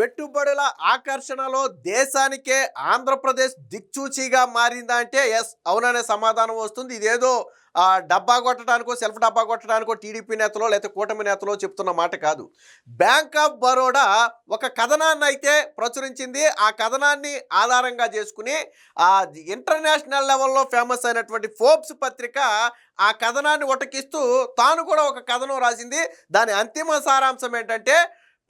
పెట్టుబడుల ఆకర్షణలో దేశానికే ఆంధ్రప్రదేశ్ దిక్చూచిగా మారిందా అంటే ఎస్ అవుననే సమాధానం వస్తుంది. ఇదేదో డబ్బా కొట్టడానికో సెల్ఫ్ డబ్బా కొట్టడానికో టీడీపీ నేతలో లేకపోతే కూటమి నేతలో చెప్తున్న మాట కాదు. బ్యాంక్ ఆఫ్ బరోడా ఒక కథనాన్ని అయితే ప్రచురించింది. ఆ కథనాన్ని ఆధారంగా చేసుకుని ఆ ఇంటర్నేషనల్ లెవెల్లో ఫేమస్ అయినటువంటి ఫోర్బ్స్ పత్రిక ఆ కథనాన్ని ఉటకిస్తూ తాను కూడా ఒక కథనం రాసింది. దాని అంతిమ సారాంశం ఏంటంటే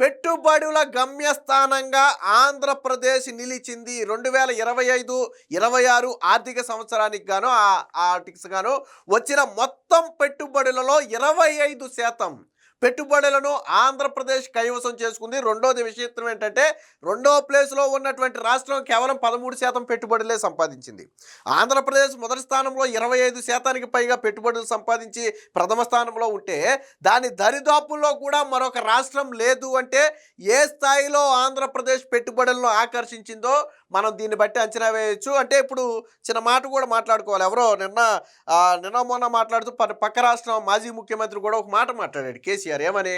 పెట్టుబడుల గమ్యస్థానంగా ఆంధ్రప్రదేశ్ నిలిచింది. రెండు వేల ఇరవై ఐదు ఇరవై ఆరు ఆర్థిక సంవత్సరానికి గాను ఆ ఆర్టిక్స్ గాను వచ్చిన మొత్తం పెట్టుబడులలో ఇరవై ఐదు శాతం. పెట్టుబడులను ఆంధ్రప్రదేశ్ కైవసం చేసుకుంది. రెండోది విషయత్వం ఏంటంటే రెండో ప్లేస్లో ఉన్నటువంటి రాష్ట్రం కేవలం పదమూడు శాతం పెట్టుబడులే సంపాదించింది. ఆంధ్రప్రదేశ్ మొదటి స్థానంలో ఇరవై ఐదు శాతానికి పైగా పెట్టుబడులు సంపాదించి ప్రథమ స్థానంలో ఉంటే దాని దరిదాపుల్లో కూడా మరొక రాష్ట్రం లేదు అంటే ఏ స్థాయిలో ఆంధ్రప్రదేశ్ పెట్టుబడులను ఆకర్షించిందో మనం దీన్ని బట్టి అంచనా వేయొచ్చు. అంటే ఇప్పుడు చిన్న మాట కూడా మాట్లాడుకోవాలి. ఎవరో నిన్న నిన్న మొన్న మాట్లాడుతూ పక్క రాష్ట్రం మాజీ ముఖ్యమంత్రి కూడా ఒక మాట మాట్లాడాడు కేసీఆర్. ఏమని?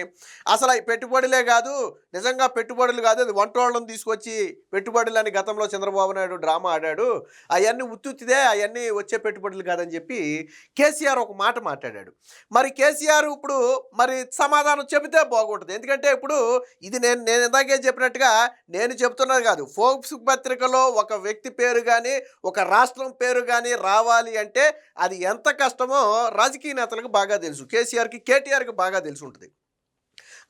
అసలు పెట్టుబడులే కాదు నిజంగా పెట్టుబడులు కాదు అది వంటోళ్ళని తీసుకొచ్చి పెట్టుబడులు అని గతంలో చంద్రబాబు నాయుడు డ్రామా ఆడాడు. అవన్నీ ఉత్తుత్తిదే అవన్నీ వచ్చే పెట్టుబడులు కాదని చెప్పి కేసీఆర్ ఒక మాట మాట్లాడాడు. మరి కేసీఆర్ ఇప్పుడు మరి సమాధానం చెబితే బాగుంటుంది. ఎందుకంటే ఇప్పుడు ఇది నేను నేను ఇందాకే చెప్పినట్టుగా నేను చెప్తున్నది కాదు. ఫోక్స్ పత్రికలో ఒక వ్యక్తి పేరు కానీ ఒక రాష్ట్రం పేరు కానీ రావాలి అంటే అది ఎంత కష్టమో రాజకీయ నేతలకు బాగా తెలుసు. కేసీఆర్కి కేటీఆర్కి బాగా తెలిసి ఉంటుంది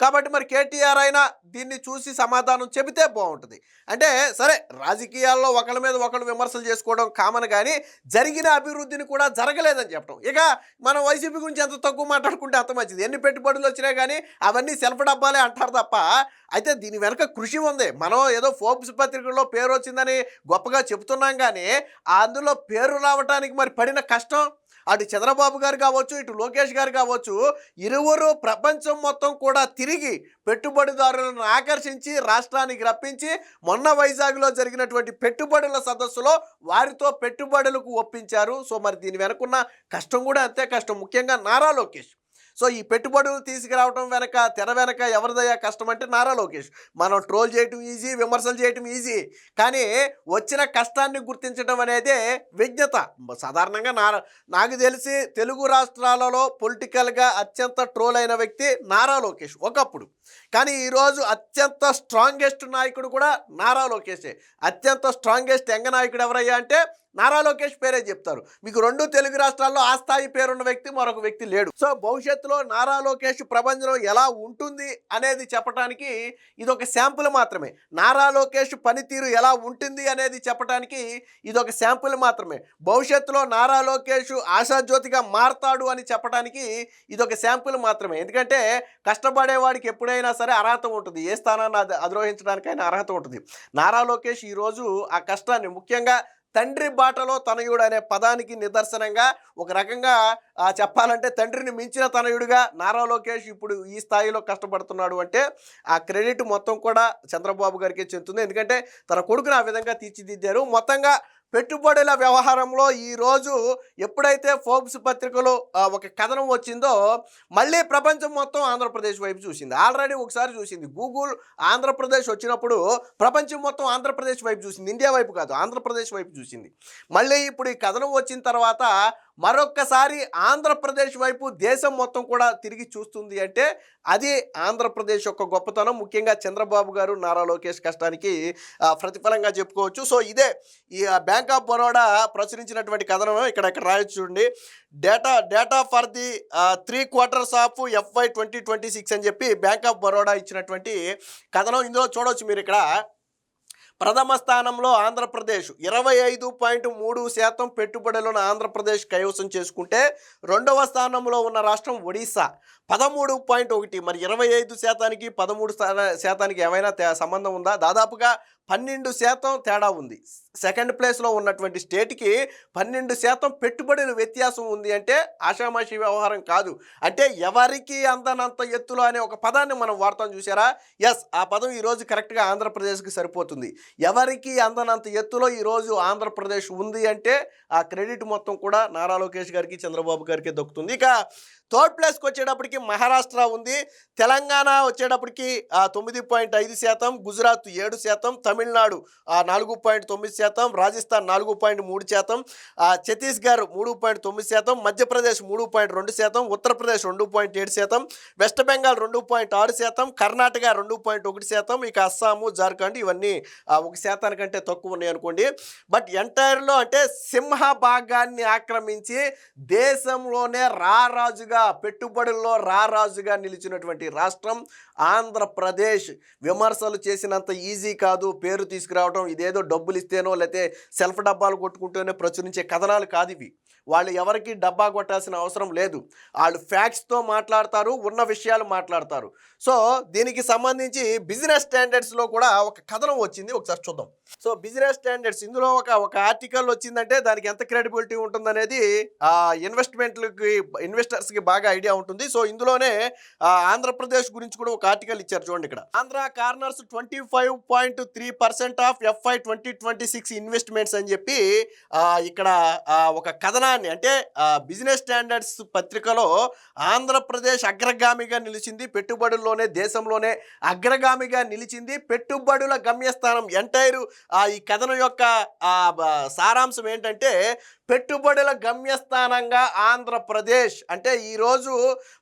కాబట్టి మరి కేటీఆర్ అయినా దీన్ని చూసి సమాధానం చెబితే బాగుంటుంది. అంటే సరే రాజకీయాల్లో ఒకళ్ళ మీద ఒకళ్ళు విమర్శలు చేసుకోవడం కామన్ కానీ జరిగిన అభివృద్ధిని కూడా జరగలేదని చెప్పడం ఇక మనం వైసీపీ గురించి ఎంత తక్కువ మాట్లాడుకుంటే అంత మంచిది. ఎన్ని పెట్టుబడులు వచ్చినా కానీ అవన్నీ సెల్ఫ్ డబ్బాలే అంటారు తప్ప అయితే దీని వెనక కృషి ఉంది. మనం ఏదో ఫోర్బ్స్ పత్రికల్లో పేరు వచ్చిందని గొప్పగా చెబుతున్నాం కానీ అందులో పేరు రావడానికి మరి పడిన కష్టం? అటు చంద్రబాబు గారు కావచ్చు ఇటు లోకేష్ గారు కావచ్చు ఇరువురు ప్రపంచం మొత్తం కూడా తిరిగి పెట్టుబడిదారులను ఆకర్షించి రాష్ట్రానికి రప్పించి మొన్న వైజాగ్లో జరిగినటువంటి పెట్టుబడుల సదస్సులో వారితో పెట్టుబడులకు ఒప్పించారు. సో మరి దీని వెనకున్న కష్టం కూడా అంతే కష్టం. ముఖ్యంగా నారా లోకేష్. సో ఈ పెట్టుబడులు తీసుకురావడం వెనక తెర వెనక ఎవరిదయ్యా కష్టం అంటే నారా లోకేష్. మనం ట్రోల్ చేయటం ఈజీ విమర్శలు చేయటం ఈజీ. కానీ వచ్చిన కష్టాన్ని గుర్తించడం అనేదే విజ్ఞత. సాధారణంగా నారా నాకు తెలిసి తెలుగు రాష్ట్రాలలో పొలిటికల్గా అత్యంత ట్రోల్ అయిన వ్యక్తి నారా లోకేష్ ఒకప్పుడు. కానీ ఈరోజు అత్యంత స్ట్రాంగెస్ట్ నాయకుడు కూడా నారా లోకేషే. అత్యంత స్ట్రాంగెస్ట్ ఎంగ నాయకుడు ఎవరయ్యా అంటే నారా లోకేష్ పేరే చెప్తారు. మీకు రెండు తెలుగు రాష్ట్రాల్లో ఆ స్థాయి పేరున్న వ్యక్తి మరొక వ్యక్తి లేడు. సో భవిష్యత్తులో నారా లోకేష్ ప్రపంచంలో ఎలా ఉంటుంది అనేది చెప్పడానికి ఇది ఒక శాంపుల్ మాత్రమే. నారా లోకేష్ పనితీరు ఎలా ఉంటుంది అనేది చెప్పడానికి ఇది ఒక శాంపుల్ మాత్రమే. భవిష్యత్తులో నారా లోకేష్ ఆశాజ్యోతిగా మారతాడు అని చెప్పడానికి ఇది ఒక శాంపుల్ మాత్రమే. ఎందుకంటే కష్టపడేవాడికి ఎప్పుడైనా సరే అర్హత ఉంటుంది. ఏ స్థానాన్ని అధిరోహించడానికైనా అర్హత ఉంటుంది. నారా లోకేష్ ఈరోజు ఆ కష్టాన్ని ముఖ్యంగా తండ్రి బాటలో తనయుడు అనే పదానికి నిదర్శనంగా ఒక రకంగా చెప్పాలంటే తండ్రిని మించిన తనయుడిగా నారా లోకేష్ ఇప్పుడు ఈ స్థాయిలో కష్టపడుతున్నాడు అంటే ఆ క్రెడిట్ మొత్తం కూడా చంద్రబాబు గారికి చెందుతుంది. ఎందుకంటే తన కొడుకుని ఆ విధంగా తీర్చిదిద్దారు. మొత్తంగా పెట్టుబడుల వ్యవహారంలో ఈరోజు ఎప్పుడైతే ఫోర్బ్స్ పత్రికలో ఒక కథనం వచ్చిందో మళ్ళీ ప్రపంచం మొత్తం ఆంధ్రప్రదేశ్ వైపు చూసింది. ఆల్రెడీ ఒకసారి చూసింది. గూగుల్ ఆంధ్రప్రదేశ్ వచ్చినప్పుడు ప్రపంచం మొత్తం ఆంధ్రప్రదేశ్ వైపు చూసింది. ఇండియా వైపు కాదు ఆంధ్రప్రదేశ్ వైపు చూసింది. మళ్ళీ ఇప్పుడు ఈ కథనం వచ్చిన తర్వాత మరొక్కసారి ఆంధ్రప్రదేశ్ వైపు దేశం మొత్తం కూడా తిరిగి చూస్తుంది అంటే అది ఆంధ్రప్రదేశ్ యొక్క గొప్పతనం. ముఖ్యంగా చంద్రబాబు గారు నారా లోకేష్ కష్టానికి ప్రతిఫలంగా చెప్పుకోవచ్చు. సో ఇదే ఈ బ్యాంక్ ఆఫ్ బరోడా ప్రచురించినటువంటి కథనం ఇక్కడ ఇక్కడ రాయొచ్చు చూడండి. Data data for the three quarters of FY twenty twenty six అని చెప్పి బ్యాంక్ ఆఫ్ బరోడా ఇచ్చినటువంటి కథనం. ఇందులో చూడవచ్చు మీరు ఇక్కడ. ప్రథమ స్థానంలో ఆంధ్రప్రదేశ్. ఇరవై ఐదు పాయింట్ మూడు శాతం పెట్టుబడులను ఆంధ్రప్రదేశ్ కైవసం చేసుకుంటే రెండవ స్థానంలో ఉన్న రాష్ట్రం ఒడిశా. పదమూడు పాయింట్ ఒకటి. మరి ఇరవై ఐదు శాతానికి పదమూడు శాతానికి ఏమైనా తే- సంబంధం ఉందా? దాదాపుగా పన్నెండు శాతం తేడా ఉంది. సెకండ్ ప్లేస్లో ఉన్నటువంటి స్టేట్కి పన్నెండు శాతం పెట్టుబడుల వ్యత్యాసం ఉంది అంటే ఆషామాషి వ్యవహారం కాదు. అంటే ఎవరికి అందనంత ఎత్తులో అనే ఒక పదాన్ని మనం వాడతాం చూసారా ఎస్ ఆ పదం ఈరోజు కరెక్ట్గా ఆంధ్రప్రదేశ్కి సరిపోతుంది. ఎవరికి అందనంత ఎత్తులో ఈరోజు ఆంధ్రప్రదేశ్ ఉంది అంటే ఆ క్రెడిట్ మొత్తం కూడా నారా లోకేష్ గారికి చంద్రబాబు గారికి దక్కుతుంది. ఇక థర్డ్ ప్లేస్కి వచ్చేటప్పటికి మహారాష్ట్ర ఉంది. తెలంగాణ వచ్చేటప్పటికి తొమ్మిది పాయింట్ ఐదు శాతం గుజరాత్ ఏడు శాతం తమిళనాడు ఆ, నాలుగు పాయింట్ తొమ్మిది శాతం రాజస్థాన్ నాలుగు పాయింట్ మూడు శాతం ఆ, ఛత్తీస్గఢ్ మూడు పాయింట్ తొమ్మిది శాతం మధ్యప్రదేశ్ మూడు పాయింట్ రెండు శాతం ఉత్తరప్రదేశ్ రెండు పాయింట్ ఏడు శాతం వెస్ట్ బెంగాల్ రెండు పాయింట్ ఆరు శాతం కర్ణాటక రెండు పాయింట్ ఒకటి శాతం ఇక అస్సాము జార్ఖండ్ ఇవన్నీ ఆ, ఒక శాతానికంటే తక్కువ ఉన్నాయి అనుకోండి. బట్ ఎంటైర్లో అంటే సింహ భాగాన్ని ఆక్రమించి దేశంలోనే రారాజుగా పెట్టుబడుల్లో రారాజుగా నిలిచినటువంటి రాష్ట్రం ఆంధ్రప్రదేశ్. విమర్శలు చేసినంత ఈజీ కాదు పేరు తీసుకురావడం ఇదేదో డబ్బులు ఇస్తేనో లేకపోతే సెల్ఫ్ డబ్బాలు కొట్టుకుంటూనే ప్రచురించే కథనాలు కాదు ఇవి. వాళ్ళు ఎవరికి డబ్బా కొట్టాల్సిన అవసరం లేదు. వాళ్ళు ఫ్యాక్ట్స్తో మాట్లాడతారు ఉన్న విషయాలు మాట్లాడతారు. సో దీనికి సంబంధించి బిజినెస్ స్టాండర్డ్స్లో కూడా ఒక కథనం వచ్చింది. ఒకసారి చూద్దాం. సో బిజినెస్ స్టాండర్డ్స్ ఇందులో ఒక ఒక ఆర్టికల్ వచ్చిందంటే దానికి ఎంత క్రెడిబిలిటీ ఉంటుందనేది ఆ ఇన్వెస్ట్మెంట్లకి ఇన్వెస్టర్స్కి బాగా ఐడియా ఉంటుంది. సో ఇందులోనే ఆంధ్రప్రదేశ్ గురించి కూడా ఒక ఆర్టికల్ ఇచ్చారు చూడండి ఇక్కడ. Andhra corners twenty five point three percent of FY twenty twenty six investments అని చెప్పి ఇక్కడ ఒక కథనాన్ని అంటే బిజినెస్ స్టాండర్డ్స్ పత్రికలో ఆంధ్రప్రదేశ్ అగ్రగామిగా నిలిచింది పెట్టుబడుల్లోనే దేశంలోనే అగ్రగామిగా నిలిచింది పెట్టుబడుల గమ్యస్థానం ఎంటైర్ ఈ కథనం యొక్క ఆ, సారాంశం ఏంటంటే పెట్టుబడుల గమ్యస్థానంగా ఆంధ్రప్రదేశ్ అంటే ఈరోజు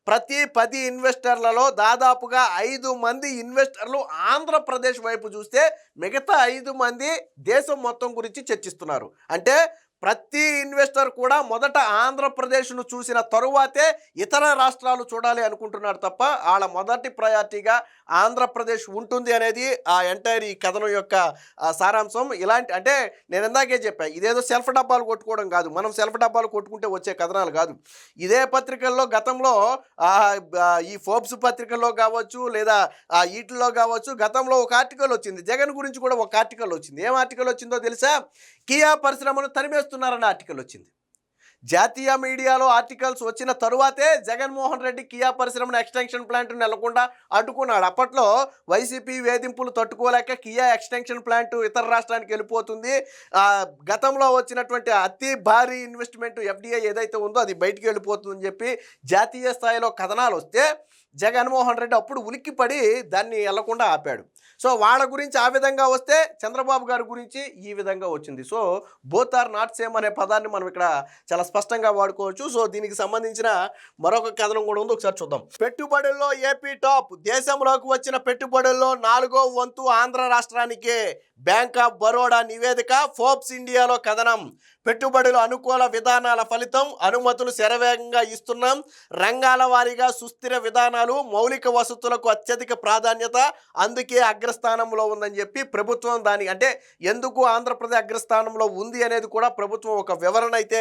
ప్రతి పది ఇన్వెస్టర్లలో దాదాపుగా ఐదు మంది ఇన్వెస్టర్లు ఆంధ్రప్రదేశ్ వైపు చూస్తే మిగతా ఐదు మంది దేశం మొత్తం గురించి చర్చిస్తున్నారు. అంటే ప్రతి ఇన్వెస్టర్ కూడా మొదట ఆంధ్రప్రదేశ్ను చూసిన తరువాతే ఇతర రాష్ట్రాలు చూడాలి అనుకుంటున్నారు తప్ప వాళ్ళ మొదటి ప్రయారిటీగా ఆంధ్రప్రదేశ్ ఉంటుంది అనేది ఆ ఎంటైర్ ఈ కథనం యొక్క సారాంశం. ఇలాంటి అంటే నేను ఇందాకే చెప్పాను ఇదేదో సెల్ఫ్ డబ్బాలు కొట్టుకోవడం కాదు. మనం సెల్ఫ్ డబ్బాలు కొట్టుకుంటే వచ్చే కథనాలు కాదు. ఇదే పత్రికల్లో గతంలో ఈ ఫోర్బ్స్ పత్రికల్లో కావచ్చు లేదా ఆ, కావచ్చు గతంలో ఒక ఆర్టికల్ వచ్చింది. జగన్ గురించి కూడా ఒక ఆర్టికల్ వచ్చింది. ఏం ఆర్టికల్ వచ్చిందో తెలుసా? కియా పరిశ్రమను తరిమేస్తున్నారన్న ఆర్టికల్ వచ్చింది. జాతీయ మీడియాలో ఆర్టికల్స్ వచ్చిన తరువాతే జగన్మోహన్ రెడ్డి కియా పరిశ్రమను ఎక్స్టెన్షన్ ప్లాంట్ నెలకుండా అడ్డుకున్నాడు. అప్పట్లో వైసీపీ వేధింపులు తట్టుకోలేక కియా ఎక్స్టెన్షన్ ప్లాంట్ ఇతర రాష్ట్రానికి వెళ్ళిపోతుంది. గతంలో వచ్చినటువంటి అతి భారీ ఇన్వెస్ట్మెంట్ ఎఫ్డిఐ ఏదైతే ఉందో అది బయటికి వెళ్ళిపోతుందని చెప్పి జాతీయ స్థాయిలో కథనాలు వస్తే జగన్మోహన్ రెడ్డి అప్పుడు ఉలిక్కిపడి దాన్ని వెళ్ళకుండా ఆపాడు. సో వాళ్ళ గురించి ఆ విధంగా వస్తే చంద్రబాబు గారి గురించి ఈ విధంగా వచ్చింది. So both are not same అనే పదాన్ని మనం ఇక్కడ చాలా స్పష్టంగా వాడుకోవచ్చు. సో దీనికి సంబంధించిన మరొక కథనం కూడా ఉంది. ఒకసారి చూద్దాం. పెట్టుబడుల్లో ఏపీ టాప్ దేశంలోకి వచ్చిన పెట్టుబడుల్లో నాలుగో వంతు ఆంధ్ర రాష్ట్రానికే. బ్యాంక్ ఆఫ్ బరోడా నివేదిక ఫోర్బ్స్ ఇండియాలో కథనం. పెట్టుబడుల అనుకూల విధానాల ఫలితం అనుమతులు శరవేగంగా ఇస్తున్నాం. రంగాల వారీగా సుస్థిర విధానాలు మౌలిక వసతులకు అత్యధిక ప్రాధాన్యత అందుకే అగ్రస్థానంలో ఉందని చెప్పి ప్రభుత్వం దాని అంటే ఎందుకు ఆంధ్రప్రదేశ్ అగ్రస్థానంలో ఉంది అనేది కూడా ప్రభుత్వం ఒక వివరణ అయితే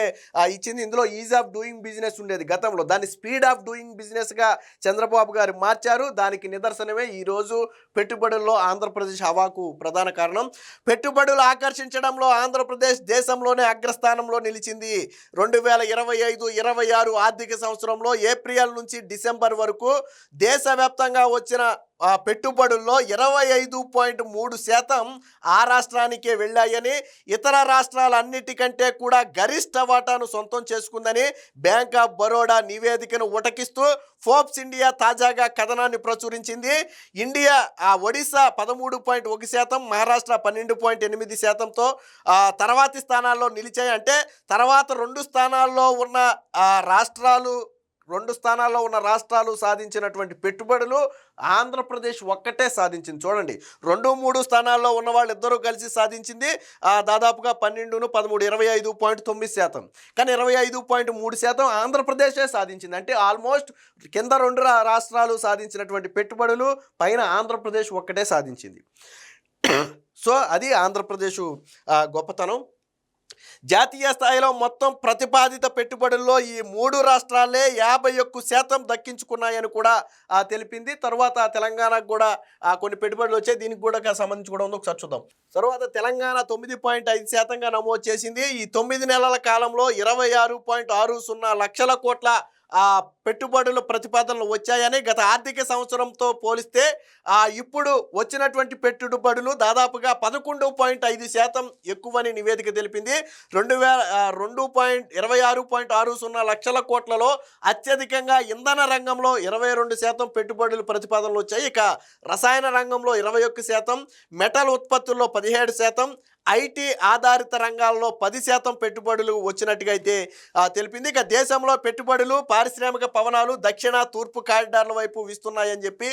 ఇచ్చింది. ఇందులో ఈజ్ ఆఫ్ డూయింగ్ బిజినెస్ ఉండేది గతంలో. దాన్ని స్పీడ్ ఆఫ్ డూయింగ్ బిజినెస్గా చంద్రబాబు గారు మార్చారు. దానికి నిదర్శనమే ఈరోజు పెట్టుబడుల్లో ఆంధ్రప్రదేశ్ హవాకు ప్రధాన కారణం. పెట్టుబడులు ఆకర్షించడంలో ఆంధ్రప్రదేశ్ దేశంలోనే అగ్ర అగ్రస్థానంలో నిలిచింది. రెండు వేల ఇరవై ఐదు ఇరవై ఆరు ఆర్థిక సంవత్సరంలో ఏప్రిల్ నుంచి డిసెంబర్ వరకు దేశవ్యాప్తంగా వచ్చిన పెట్టుబడుల్లో ఇరవై ఐదు పాయింట్ మూడు శాతం ఆ రాష్ట్రానికే వెళ్ళాయని ఇతర రాష్ట్రాలన్నిటికంటే కూడా గరిష్ట వాటాను సొంతం చేసుకుందని బ్యాంక్ ఆఫ్ బరోడా నివేదికను ఉటకిస్తూ ఫోర్బ్స్ ఇండియా తాజాగా కథనాన్ని ప్రచురించింది. ఇండియా ఆ ఒడిశా పదమూడు పాయింట్ ఒక శాతం మహారాష్ట్ర పన్నెండు పాయింట్ ఎనిమిది శాతంతో తర్వాతి స్థానాల్లో నిలిచాయి. అంటే తర్వాత రెండు స్థానాల్లో ఉన్న రాష్ట్రాలు రెండు స్థానాల్లో ఉన్న రాష్ట్రాలు సాధించినటువంటి పెట్టుబడులు ఆంధ్రప్రదేశ్ ఒక్కటే సాధించింది. చూడండి రెండు మూడు స్థానాల్లో ఉన్న వాళ్ళు ఇద్దరూ కలిసి సాధించింది దాదాపుగా పన్నెండును పదమూడు ఇరవై ఐదు పాయింట్ తొమ్మిది శాతం. కానీ ఇరవై ఐదు పాయింట్ మూడు శాతం ఆంధ్రప్రదేశే సాధించింది. అంటే ఆల్మోస్ట్ కింద రెండు రాష్ట్రాలు సాధించినటువంటి పెట్టుబడులు పైన ఆంధ్రప్రదేశ్ ఒక్కటే సాధించింది. సో అది ఆంధ్రప్రదేశ్ గొప్పతనం. జాతీయ స్థాయిలో మొత్తం ప్రతిపాదిత పెట్టుబడుల్లో ఈ మూడు రాష్ట్రాలే యాభై ఒక్క శాతం దక్కించుకున్నాయని కూడా తెలిపింది. తర్వాత తెలంగాణకు కూడా కొన్ని పెట్టుబడులు వచ్చాయి. దీనికి కూడా సంబంధించి కూడా ఉంది. ఒకసారి చూద్దాం. తర్వాత తెలంగాణ తొమ్మిది పాయింట్ ఐదు శాతంగా నమోదు చేసింది. ఈ తొమ్మిది నెలల కాలంలో ఇరవై ఆరు పాయింట్ ఆరు సున్నా లక్షల కోట్ల పెట్టుబడుల ప్రతిపాదనలు వచ్చాయని గత ఆర్థిక సంవత్సరంతో పోలిస్తే ఆ ఇప్పుడు వచ్చినటువంటి పెట్టుబడులు దాదాపుగా పదకొండు పాయింట్ ఐదు శాతం ఎక్కువని నివేదిక తెలిపింది. రెండు వేల రెండు పాయింట్ ఇరవై ఆరు పాయింట్ ఆరు సున్నా లక్షల కోట్లలో అత్యధికంగా ఇంధన రంగంలో ఇరవై రెండు శాతం పెట్టుబడులు ప్రతిపాదనలు వచ్చాయి. ఇక రసాయన రంగంలో ఇరవై ఒక్క శాతం మెటల్ ఉత్పత్తుల్లో పదిహేడు శాతం ఐటీ ఆధారిత రంగాల్లో పది శాతం పెట్టుబడులు వచ్చినట్టుగా అయితే తెలిపింది. ఇక దేశంలో పెట్టుబడులు పారిశ్రామిక పవనాలు దక్షిణ తూర్పు కారిడార్ల వైపు వీస్తున్నాయని చెప్పి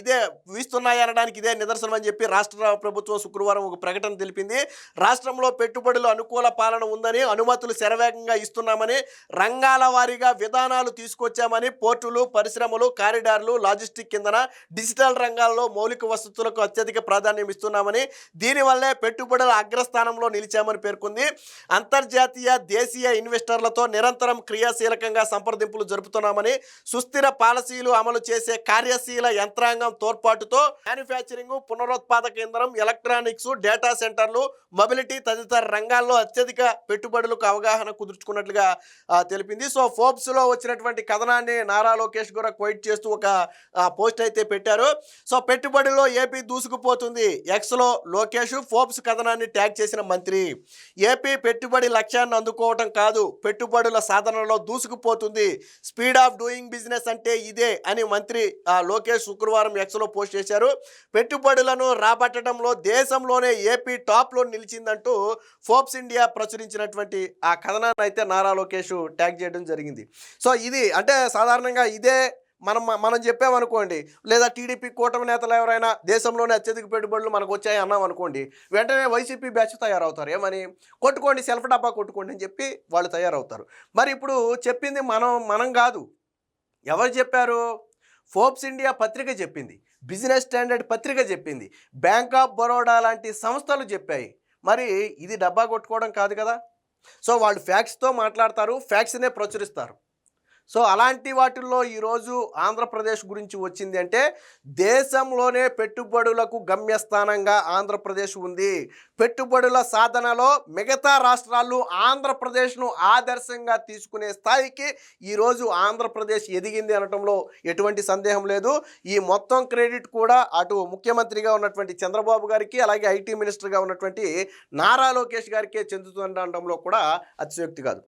ఇదే వీస్తున్నాయి అనడానికి ఇదే నిదర్శనం అని చెప్పి రాష్ట్ర ప్రభుత్వం శుక్రవారం ఒక ప్రకటన తెలిపింది. రాష్ట్రంలో పెట్టుబడులు అనుకూల పాలన ఉందని అనుమతులు శరవేగంగా ఇస్తున్నామని రంగాల వారీగా విధానాలు తీసుకొచ్చామని పోర్టులు పరిశ్రమలు కారిడార్లు లాజిస్టిక్ కిందన డిజిటల్ రంగాల్లో మౌలిక వసతులకు అత్యధిక ప్రాధాన్యం ఇస్తున్నామని దీనివల్లే పెట్టుబడుల అగ్రస్థానంలో నిలిచామని పేర్కొంది. అంతర్జాతీయ దేశీయ ఇన్వెస్టర్లతో నిరంతరం క్రియాశీలకంగా సంప్రదింపులు జరుపుతున్నామని సుస్థిర పాలసీలు అమలు చేసే కార్యశీల యంత్రాంగం తోడ్పాటుతో మ్యానుఫ్యాక్చరింగ్ పునరుత్పాదక కేంద్రం ఎలక్ట్రానిక్స్ డేటా సెంటర్లు మొబిలిటీ తదితర రంగాల్లో అత్యధిక పెట్టుబడులకు అవగాహన కుదుర్చుకున్నట్లుగా తెలిపింది. సో ఫోర్బ్స్లో వచ్చినటువంటి కథనాన్ని నారా లోకేష్ కూడా క్వైట్ చేస్తూ ఒక పోస్ట్ అయితే పెట్టారు. సో పెట్టుబడిలో ఏపీ దూసుకుపోతుంది. ఎక్స్లో లోకేష్ ఫోర్బ్స్ కథనాన్ని ట్యాగ్ చేసిన మంత్రి. ఏపీ పెట్టుబడి లక్ష్యాన్ని అందుకోవటం కాదు పెట్టుబడుల సాధనలో దూసుకుపోతుంది. స్పీడ్ ఆఫ్ డూయింగ్ బిజినెస్ అంటే ఇదే అని మంత్రి ఆ, లోకేష్ శుక్రవారం ఎక్స్లో పోస్ట్ చేశారు. పెట్టుబడులను రాబట్టడంలో దేశంలోనే ఏపీ టాప్లో నిలిచిందంటూ ఫోర్బ్స్ ఇండియా ప్రచురించినటువంటి ఆ కథనాన్ని అయితే నారా లోకేష్ ట్యాగ్ చేయడం జరిగింది. సో ఇది అంటే సాధారణంగా ఇదే మనం మనం చెప్పామనుకోండి లేదా టీడీపీ కూటమి నేతలు ఎవరైనా దేశంలోనే అత్యధిక పెట్టుబడులు మనకు వచ్చాయి అన్నాం అనుకోండి వెంటనే వైసీపీ బ్యాచ్ తయారవుతారు. ఏమని కొట్టుకోండి సెల్ఫ్ డబ్బా కొట్టుకోండి అని చెప్పి వాళ్ళు తయారవుతారు. మరి ఇప్పుడు చెప్పింది మనం మనం కాదు. ఎవరు చెప్పారు? ఫోర్బ్స్ ఇండియా పత్రిక చెప్పింది. బిజినెస్ స్టాండర్డ్ పత్రిక చెప్పింది. బ్యాంక్ ఆఫ్ బరోడా లాంటి సంస్థలు చెప్పాయి. మరి ఇది డబ్బా కొట్టుకోవడం కాదు కదా? సో వాళ్ళు ఫ్యాక్స్తో మాట్లాడతారు ఫ్యాక్స్నే ప్రచురిస్తారు. సో అలాంటి వాటిల్లో ఈరోజు ఆంధ్రప్రదేశ్ గురించి వచ్చింది అంటే దేశంలోనే పెట్టుబడులకు గమ్యస్థానంగా ఆంధ్రప్రదేశ్ ఉంది. పెట్టుబడుల సాధనలో మిగతా రాష్ట్రాలు ఆంధ్రప్రదేశ్ను ఆదర్శంగా తీసుకునే స్థాయికి ఈరోజు ఆంధ్రప్రదేశ్ ఎదిగింది అనటంలో ఎటువంటి సందేహం లేదు. ఈ మొత్తం క్రెడిట్ కూడా అటు ముఖ్యమంత్రిగా ఉన్నటువంటి చంద్రబాబు గారికి అలాగే ఐటీ మినిస్టర్గా ఉన్నటువంటి నారా లోకేష్ గారికే చెందుతుండటంలో కూడా అతిశయోక్తి కాదు.